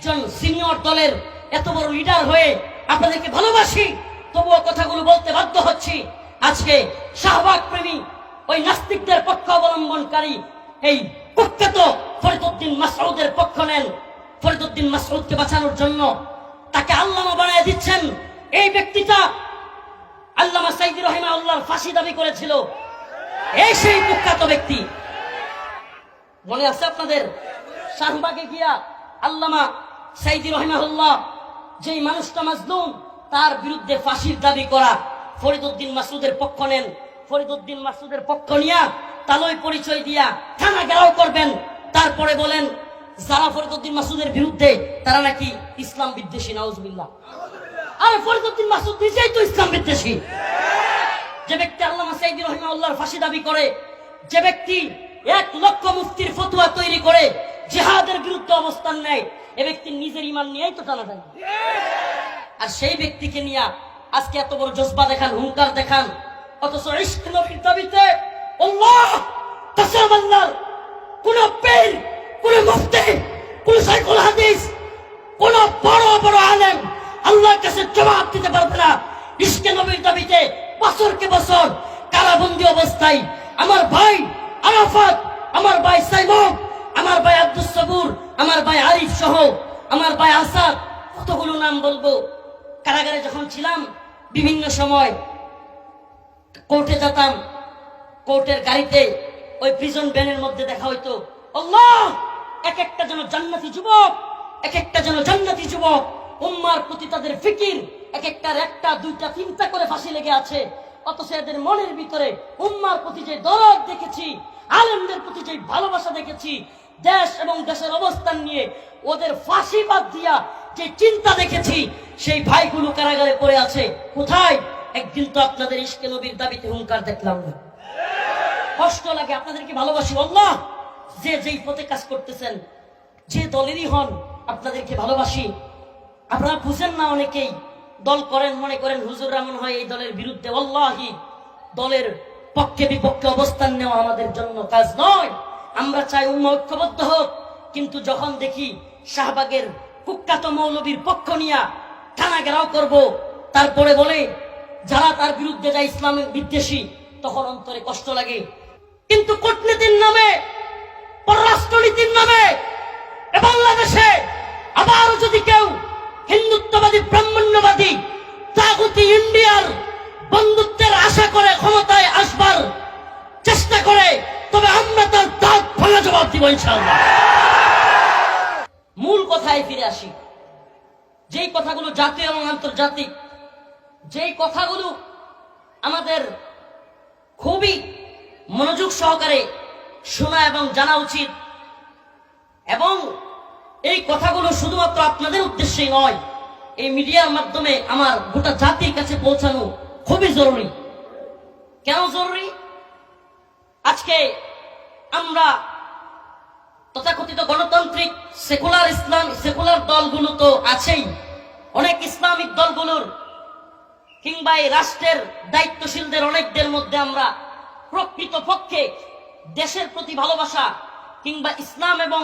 একজন সিনিয়র দলের এত বড় লিডার হয়ে আপনাদেরকে ভালোবাসি, তবুও কথাগুলো বলতে বাধ্য হচ্ছি। আজকে শাহবাগ প্রেমী ওই নাস্তিকদের পক্ষ অবলম্বনকারী এই কুখ্যাত ফরিদুদ্দিন মাসউদের পক্ষ নেন। ফরিদুদ্দিন মাসউদকে বাঁচানোর জন্য তাকে আল্লামা বানায় দিচ্ছেন। এই ব্যক্তিটা আল্লামা সাইদি রহিমা আল্লাহর ফাঁসি দাবি করেছিল। এই সেই কুখ্যাত ব্যক্তি। মনে আছে আপনাদের? শাহবাগে গিয়া আল্লামা সাইদি রহিমাহুল্লাহ, যেই মানুষটা মাজলুম, তার বিরুদ্ধে ফাঁসির দাবি করা। ফরিদুদ্দিন মাসুদের পক্ষ নেন। ফরিদুদ্দিন মাসুদের পক্ষ নিয়া তালই পরিচয় দিয়া থানা গেরাও করবেন। তারপরে বলেন, যারা ফরিদুদ্দিন মাসুদের বিরুদ্ধে, তারা নাকি ইসলাম বিদ্বেষী, নাউজবিল্লাহ। আরে ফরিদুদ্দিন মাসুদ নিজেই তো ইসলাম বিদ্বেষী। যে ব্যক্তি আল্লামা সাইদি রহিমাউল্লাহর ফাঁসি দাবি করে, যে ব্যক্তি এক লক্ষ মুফতির ফতুয়া তৈরি করে, জিহাদের বিরুদ্ধে অবস্থান নেয় এ ব্যক্তি নিজের ইমান নিয়েই তো টানা দেয় আর সেই ব্যক্তিকে নিয়ে আজকে এত বড় জজবা দেখান হুঙ্কার দেখান অথচ ইশক নবীর দাবিতে আল্লাহ কোন পীর কোন মুফতি কোন সাইকুল হাদিস কোন বড় বড় আলেম আল্লাহর কাছে জবাব দিতে পারবে না। ইশকে নবীর দাবিতে বছরকে বছর কারাবন্দি অবস্থায় আমার ভাই আরাফাত আমার ভাই সাইমন আমার ভাই আব্দুস সবুর আমার ভাই আরিফ সহ আমার ভাই আসাদ, কতগুলো নাম বলব? কারাগারে যখন ছিলাম, বিভিন্ন সময় কোর্টে যেতাম, কোর্টের গাড়িতে ওই প্রিজন ভ্যানের মধ্যে দেখা হইতো এক একটা যেন জান্নাতি যুবক, এক একটা যেন জান্নাতি যুবক, উম্মার প্রতি তাদের ফিকির, এক একটার একটা, দুইটা চিন্তা করে ফাঁসি লেগে আছে। অথচ এদের মনের ভিতরে উম্মার প্রতি যে দরদ দেখেছি, আলেমদের প্রতি যে ভালোবাসা দেখেছি দেশ এবং দেশের অবস্থান নিয়ে ওদের ফাঁসি বাদ দিয়া যে চিন্তা দেখেছি, সেই ভাইগুলো কারাগারে পড়ে আছে। কোথায়? একদিন তো আপনাদের ইশকে নবীর দাবিতে হুঙ্কার দেখলাম। না কষ্ট লাগে আপনাদেরকে ভালোবাসি? আল্লাহ! যে যেই পথে কাজ করতেছেন, যে দলেরই হন, আপনাদেরকে ভালোবাসি। আপনারা বুঝেন না অনেকেই, দল করেন, মনে করেন হুজুর রামন হয় এই দলের বিরুদ্ধে। অল্লাহি দলের পক্ষে বিপক্ষে অবস্থান নেওয়া আমাদের জন্য কাজ নয়। আমরা চাই উম্মা ঐক্যবদ্ধ হোক, কিন্তু যখন দেখি শাহবাগের কুখ্যাত মৌলবীর পক্ষ নিয়া থানা ঘেরাও করব, তারপরে বলে, যারা তার বিরুদ্ধে যায় ইসলামের বিদ্বেষী, তখন অন্তরে কষ্ট লাগে। কিন্তু কূটনীতির নামে, পররাষ্ট্রনীতির নামে বাংলাদেশে আবারও যদি কেউ হিন্দুত্ববাদী, ব্রাহ্মণ্যবাদী, জাগতি ইন্ডিয়ার বন্ধুত্বের আশা করে ক্ষমতায় আসবার চেষ্টা করে, তবে আমরা তার ভাঙা জবাব দিব ইনশাআল্লাহ। মূল কথায় ফিরে আসি। যেই কথাগুলো জাতীয় এবং আন্তর্জাতিক, যেই কথাগুলো আমাদের খুবই মনোযোগ সহকারে শোনা এবং জানা উচিত, এবং এই কথাগুলো শুধুমাত্র আপনাদের উদ্দেশ্যে নয়, এই মিডিয়ার মাধ্যমে আমার গোটা জাতির কাছে পৌঁছানো খুবই জরুরি। কেন জরুরি? আজকে আমরা তথাকথিত গণতান্ত্রিক সেকুলার ইসলাম, সেকুলার দলগুলো তো আছেই। অনেক ইসলামিক দলগুলোর কিংবা এই রাষ্ট্রের দায়িত্বশীলদের অনেকদের মধ্যে আমরা প্রকৃত পক্ষে দেশের প্রতি ভালোবাসা কিংবা ইসলাম এবং